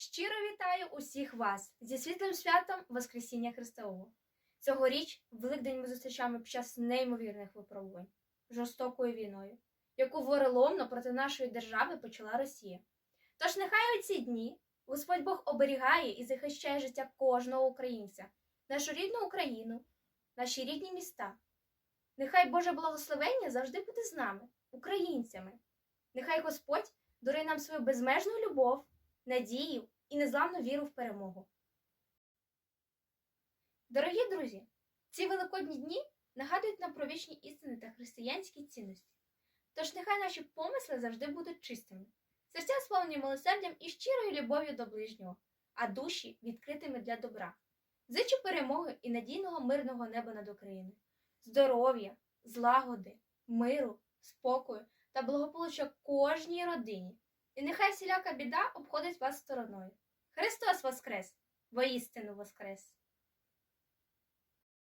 Щиро вітаю усіх вас зі світлим святом Воскресіння Христового. Цьогоріч Великдень ми зустрічаємо під час неймовірних випробувань, жорстокою війною, яку вореломно проти нашої держави почала Росія. Тож нехай у ці дні Господь Бог оберігає і захищає життя кожного українця, нашу рідну Україну, наші рідні міста. Нехай Боже благословення завжди буде з нами, українцями. Нехай Господь дарує нам свою безмежну любов, надію і незламну віру в перемогу. Дорогі друзі, ці великодні дні нагадують нам про вічні істини та християнські цінності. Тож нехай наші помисли завжди будуть чистими, серця сповнені милосердям і щирою любов'ю до ближнього, а душі відкритими для добра. Зичу перемоги і надійного мирного неба над Україною, здоров'я, злагоди, миру, спокою та благополуччя кожній родині. І нехай всіляка біда обходить вас стороною. Христос Воскрес! Воістину Воскрес!